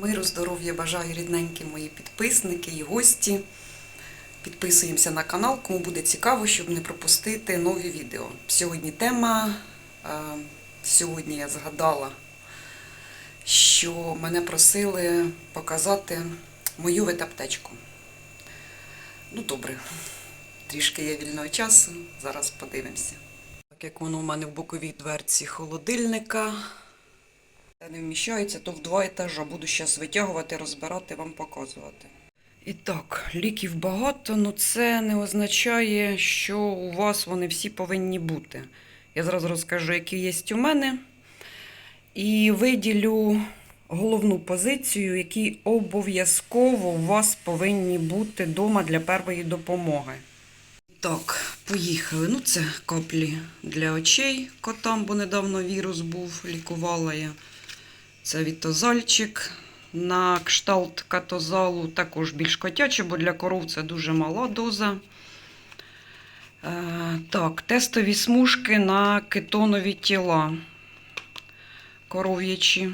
Миру, здоров'я бажаю рідненькі мої підписники і гості. Підписуємося на канал, кому буде цікаво, щоб не пропустити нові відео. Сьогодні тема. е, Сьогодні я згадала, що мене просили показати мою ветаптечку. Ну, добре, трішки є вільного часу, зараз подивимося. Так як воно в мене в боковій дверці холодильника. Не вміщається, то в два етажа. Буду зараз витягувати, розбирати, вам показувати. І так, ліків багато, але це не означає, що у вас вони всі повинні бути. Я зразу розкажу, які є у мене. І виділю головну позицію, які обов'язково у вас повинні бути вдома для першої допомоги. Так, поїхали. Ну, це каплі для очей котам, бо недавно вірус був, лікувала я. Це вітозальчик. На кшталт катозалу також більш котяче, бо для коров це дуже мала доза. Е, так, тестові смужки на кетонові тіла. Коров'ячі.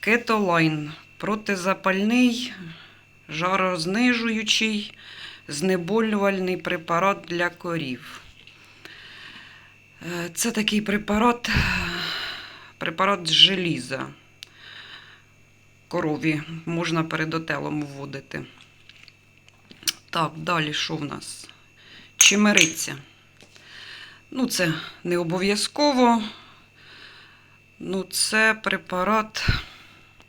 Кетолайн. Протизапальний, жарознижуючий, знеболювальний препарат для корів. Е, Це такий препарат, препарат з желіза. Корові можна перед отелом вводити. Так, далі що в нас? Чимериця. Ну, це не обов'язково. Ну, це препарат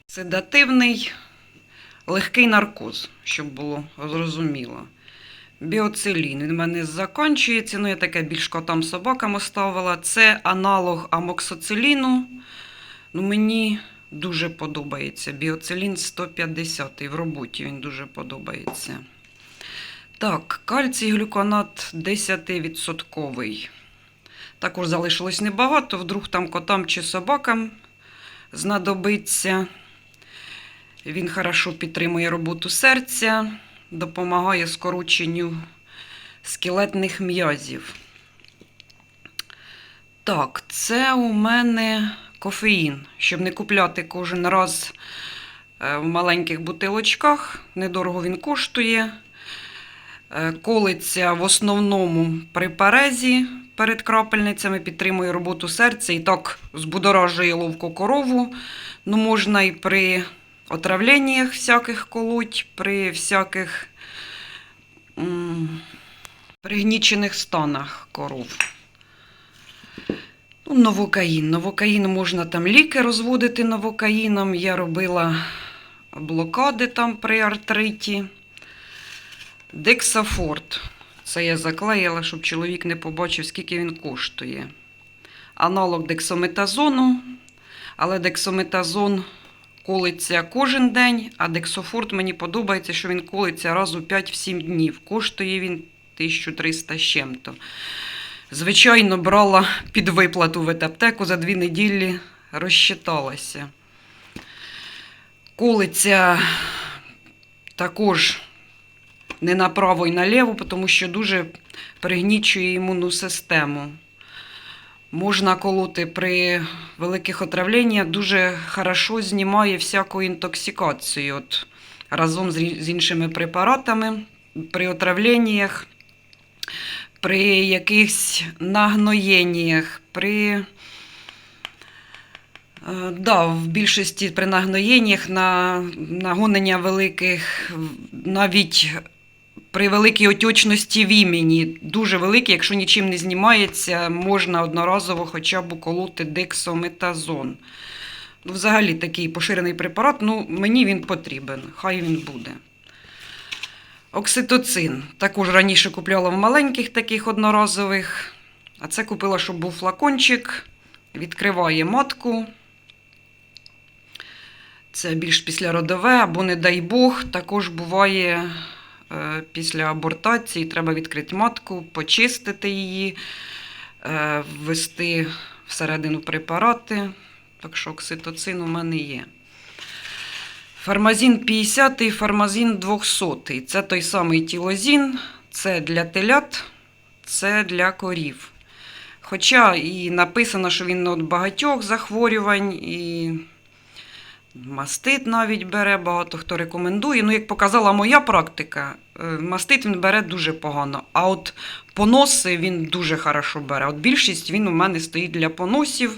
седативний, легкий наркоз, щоб було зрозуміло. Біоцилін. Він в мене закінчується. Ну, я таке більш котам собакам оставила. Це аналог амоксоциліну. Ну, мені дуже подобається. Біоцилін 150 в роботі він дуже подобається. Так, кальцій глюконат 10%. Також залишилось небагато, вдруг там котам чи собакам знадобиться. Він хорошо підтримує роботу серця, допомагає скороченню скелетних м'язів. Так, це у мене кофеїн, щоб не купляти кожен раз е, в маленьких бутилочках. Недорого він коштує. Е, Колиться в основному при перезі перед крапельницями, підтримує роботу серця і так збудоражує ловку корову. Ну, можна і при отравленнях всяких колоть, при всяких пригнічених станах коров. Ну, новокаїн. Новокаїн можна там ліки розводити новокаїном. Я робила блокади там при артриті. Дексафорт. Це я заклеїла, щоб чоловік не побачив, скільки він коштує. Аналог дексометазону, але дексометазон колиться кожен день, а дексофорт мені подобається, що він колиться раз у 5-7 днів. Коштує він 1300 з чим-то. Звичайно, брала під виплату в аптеку за дві неділі розчиталася. Колиться також не направо і наліво, тому що дуже пригнічує імунну систему. Можна колоти при великих отравленнях, дуже хорошо знімає всяку інтоксикацію. От, разом з іншими препаратами при отравленнях, при якихось нагноєннях, при Е, Да, в більшості при нагноєннях на нагонення великих, навіть при великій отечності в імені, дуже великій, якщо нічим не знімається, можна одноразово хоча б уколоти дексометазон. Ну, взагалі такий поширений препарат, ну, мені він потрібен, хай він буде. Окситоцин. Також раніше купляла в маленьких таких одноразових, а це купила, щоб був флакончик. Відкриває матку. Це більш післяродове, або, не дай Бог, також буває після абортації. Треба відкрити матку, почистити її, е, ввести всередину препарати. Так що окситоцин у мене є. Фармазін 50 і фармазін 200. Це той самий тілозін, це для телят, це для корів. Хоча і написано, що він від багатьох захворювань, і Мастит навіть бере, багато хто рекомендує. Ну, як показала моя практика, е, мастит він бере дуже погано. А от поноси він дуже хорошо бере. От більшість він у мене стоїть для поносів.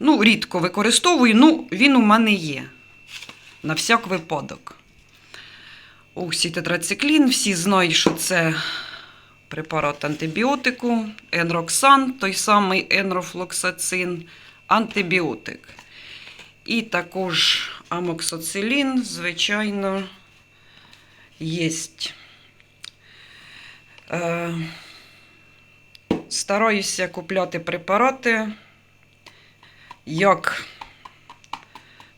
Ну, рідко використовую, ну він у мене є. На всяк випадок. Ось і тетрациклін, всі знають, що це препарат антибіотику, енроксан, той самий енрофлоксацин, антибіотик. І також амоксоцилін, звичайно, є. Е, стараюся купляти препарати, як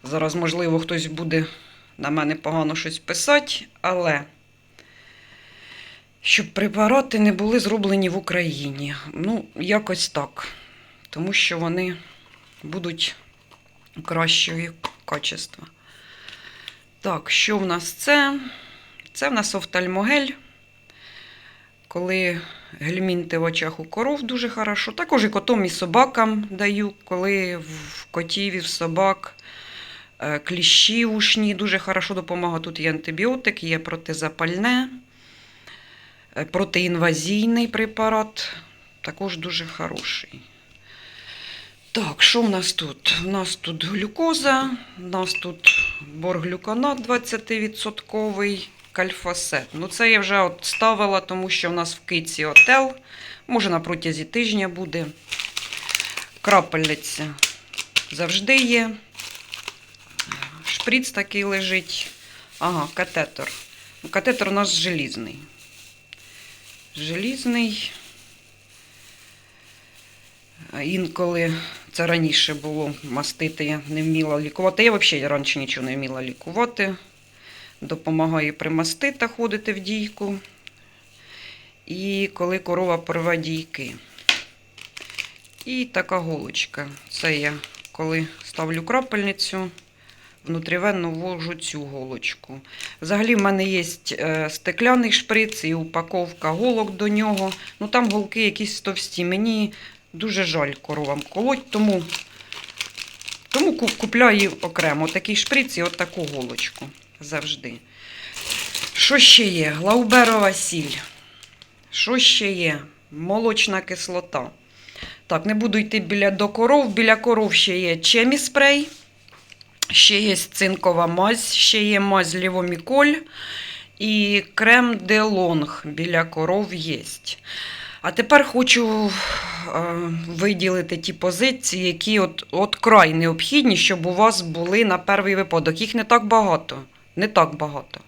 зараз, можливо, хтось буде на мене погано щось писати, але щоб препарати не були зроблені в Україні. Ну, якось так. Тому що вони будуть кращого качества. Так, що в нас це? Це в нас офтальмогель. Коли гельмінти в очах у коров дуже хорошо. Також і котом і собакам даю, коли в котів і в собак е, кліщі ушні дуже хорошо допомагає. Тут є антибіотик, є протизапальне, е, протиінвазійний препарат. Також дуже хороший. Так, що в нас тут? У нас тут глюкоза, у нас тут борглюконат 20%, кальфосет. Ну, це я вже от ставила, тому що в нас в киці отел. Може, на протязі тижня буде. Крапельниця завжди є. Шприц такий лежить. Ага, катетер. Ну, Катетер у нас желізний. Желізний. Інколи це раніше було мастити, я не вміла лікувати. Я взагалі раніше нічого не вміла лікувати. Допомагає при маститах ходити в дійку. І коли корова порве дійки. І така голочка. Це я коли ставлю крапельницю, внутрівенно ввожу цю голочку. Взагалі в мене є е, стекляний шприц і упаковка голок до нього. Ну там голки якісь товсті. Мені дуже жаль коровам колоть, тому, тому ку- купляю окремо такий шприц і от таку голочку завжди. Що ще є? Глауберова сіль. Що ще є? Молочна кислота. Так, не буду йти біля до коров. Біля коров ще є чеміспрей, ще є цинкова мазь, ще є мазь лівоміколь і крем де лонг біля коров є. А тепер хочу е, виділити ті позиції, які от, от край необхідні, щоб у вас були на перший випадок. Їх не так багато. Не так багато.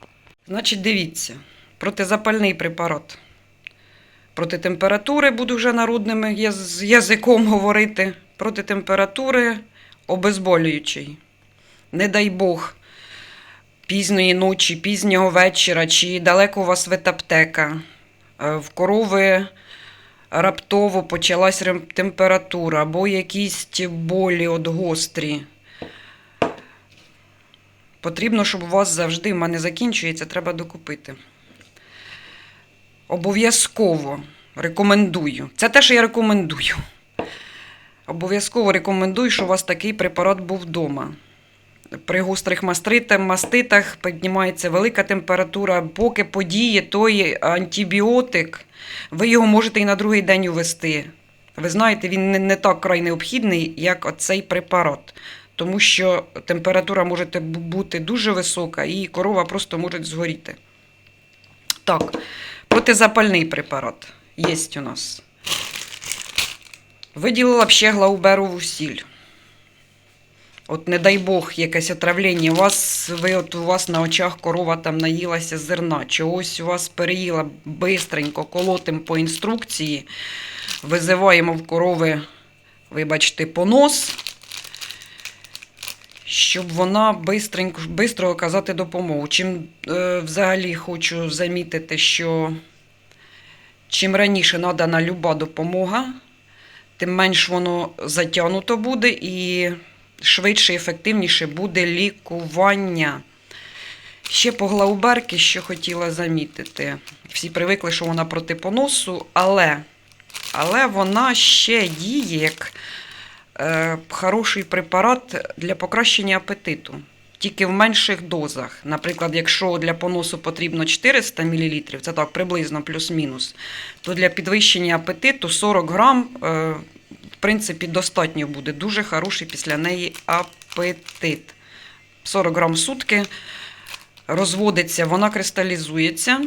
Значить, дивіться, протизапальний препарат. Проти температури буду вже народним яз- язиком говорити. Проти температури обезболюючий. Не дай Бог, пізньої ночі, пізнього вечора, чи далеко у вас ветаптека. Е, В корови раптово почалась температура або якісь болі от гострі. Потрібно, щоб у вас завжди в мене закінчується, треба докупити. Обов'язково рекомендую. Це те, що я рекомендую. Обов'язково рекомендую, що у вас такий препарат був вдома. При гострих маститах піднімається велика температура, поки подіє той антибіотик, ви його можете і на другий день увести. Ви знаєте, він не, не так край необхідний, як оцей препарат. Тому що температура може бути дуже висока і корова просто може згоріти. Так, протизапальний препарат є у нас. Виділила б ще глауберову сіль. От не дай Бог, якесь отравлення. У вас, ви, от, у вас на очах корова там наїлася зерна, чогось у вас переїла бистренько, колотим по інструкції. Визиваємо в корови, вибачте, понос, щоб вона бистренько, бистро оказати допомогу. Чим е, взагалі хочу замітити, що чим раніше надана люба допомога, тим менш воно затягнуто буде і швидше і ефективніше буде лікування. Ще по глауберки, що хотіла замітити. Всі привикли, що вона проти поносу, але, але вона ще діє як е, хороший препарат для покращення апетиту. тільки в менших дозах. Наприклад, якщо для поносу потрібно 400 мл, це так приблизно плюс-мінус, то для підвищення апетиту 40 грам, е, принципі, достатньо буде. Дуже хороший після неї апетит. 40 грам сутки розводиться, вона кристалізується.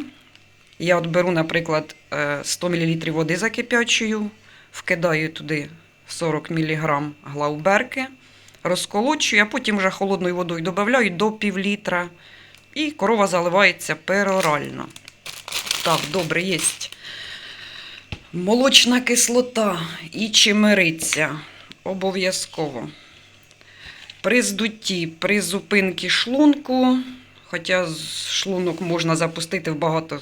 Я от беру, наприклад, е, 100 мл води закипячую, вкидаю туди 40 мг глауберки, розколочую, а потім вже холодною водою додаю до пів літра. І корова заливається перорально. Так, добре, є. Молочна кислота і чимериця. Обов'язково. При здутті, при зупинці шлунку, хоча шлунок можна запустити в багато,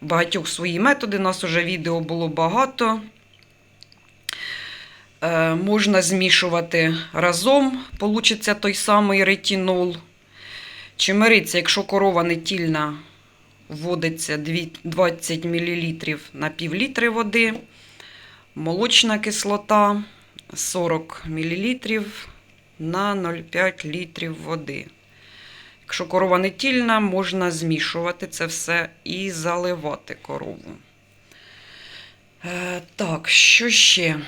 багатьох свої методи, у нас вже відео було багато. Е, можна змішувати разом, получиться той самий ретинол. Чимериця, якщо корова нетільна, вводиться 20 мл на пів літри води. Молочна кислота 40 мл на 0,5 літрів води. Якщо корова нетільна, можна змішувати це все і заливати корову. Е, так, що ще?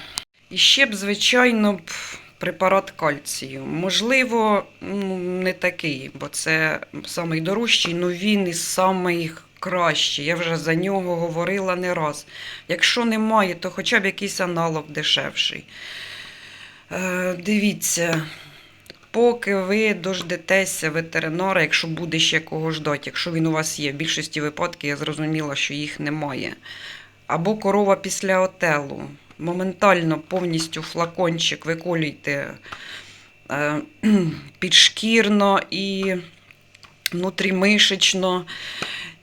І ще б, звичайно, б препарат кальцію. Можливо, ну, не такий, бо це самий дорожчий, але він із самих кращий. Я вже за нього говорила не раз. Якщо немає, то хоча б якийсь аналог дешевший. Е, дивіться, поки ви дождетеся ветеринара, якщо буде ще кого ждати, якщо він у вас є. В більшості випадків я зрозуміла, що їх немає. Або корова після отелу. Моментально повністю флакончик виколюйте е, підшкірно і внутрімишечно.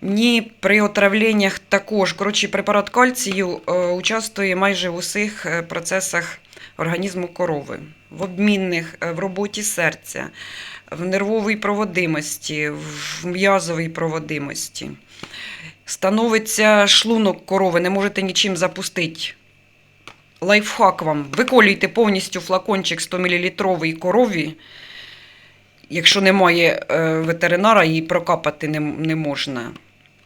Ні, при отравленнях також. Коротше, препарат кальцію е, участвує майже в усіх е, процесах організму корови, в обмінних, в роботі серця, в нервовій проводимості, в м'язовій проводимості. Становиться шлунок корови, не можете нічим запустити. Лайфхак вам. Виколюйте повністю флакончик 100 мл корові. Якщо немає е, ветеринара, її прокапати не, можна.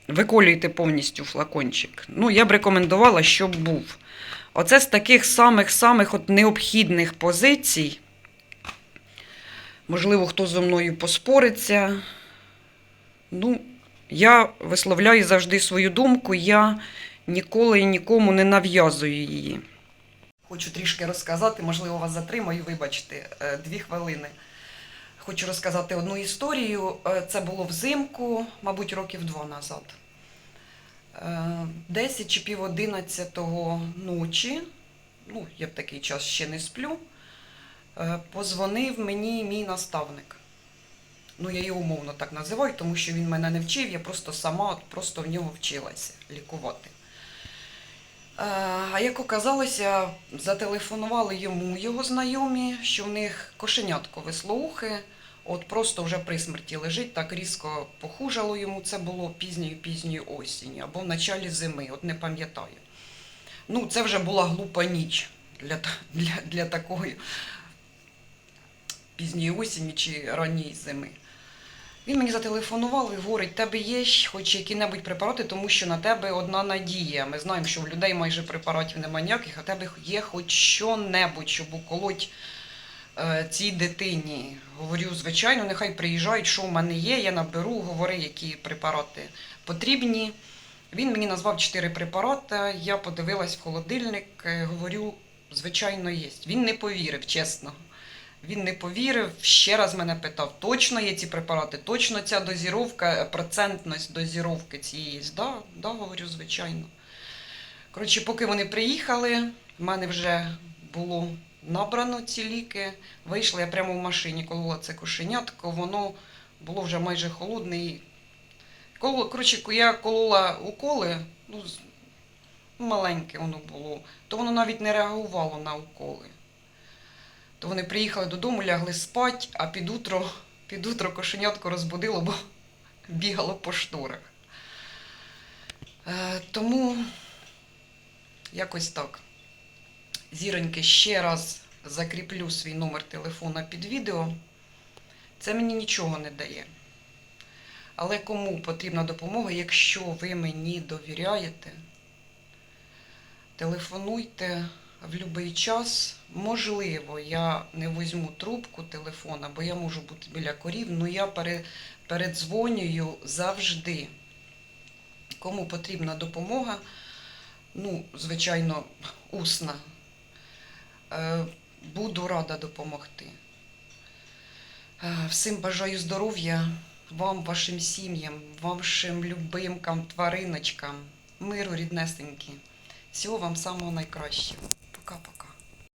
Виколюйте повністю флакончик. Ну, я б рекомендувала, щоб був. Оце з таких самих-самих от необхідних позицій. Можливо, хто зі мною поспориться. Ну, я висловляю завжди свою думку, я ніколи і нікому не нав'язую її. Хочу трішки розказати, можливо, вас затримаю, вибачте, е, дві хвилини. Хочу розказати одну історію. Е, Це було взимку, мабуть, років два назад. Е, 10 чи пів одинадцятого ночі, ну, я в такий час ще не сплю, позвонив мені мій наставник. Ну, я його умовно так називаю, тому що він мене не вчив, я просто сама просто в нього вчилася лікувати. Е, А як оказалося, зателефонували йому його знайомі, що в них кошенятко веслоухе, от просто вже при смерті лежить, так різко похужало йому. Це було пізньої пізньої осінь або в началі зими, от не пам'ятаю. Ну, це вже була глупа ніч для, для, для такої пізньої осені чи ранньої зими. Він мені зателефонував і говорить, тебе є хоч які-небудь препарати, тому що на тебе одна надія. Ми знаємо, що в людей майже препаратів немає ніяких, а тебе є хоч що-небудь, щоб уколоть е, цій дитині. Говорю, звичайно, нехай приїжджають, що в мене є, я наберу, говори, які препарати потрібні. Він мені назвав чотири препарати, я подивилась в холодильник, е, говорю, звичайно, є. Він не повірив, чесно. Він не повірив, ще раз мене питав, точно є ці препарати, точно ця дозіровка, процентність дозіровки цієї. Да, да, говорю, звичайно. Коротше, поки вони приїхали, в мене вже було набрано ці ліки. Вийшла я прямо в машині, колола це кошенятко, воно було вже майже холодне. І... Коротше, я колола уколи, ну, маленьке воно було, то воно навіть не реагувало на уколи. То вони приїхали додому, лягли спать, а під утро, під утро кошенятко розбудило, бо бігало по шторах. Е, тому якось так. Зіроньки ще раз закріплю свій номер телефона під відео. Це мені нічого не дає. Але кому потрібна допомога, якщо ви мені довіряєте, телефонуйте в будь-який час. Можливо, я не візьму трубку телефона, бо я можу бути біля корів, але я передзвонюю завжди. Кому потрібна допомога, ну, звичайно, усна. Е, Буду рада допомогти. Е, Всім бажаю здоров'я, вам, вашим сім'ям, вашим любимкам, твариночкам, миру ріднесенькі. Всього вам самого найкращого. Пока-пока.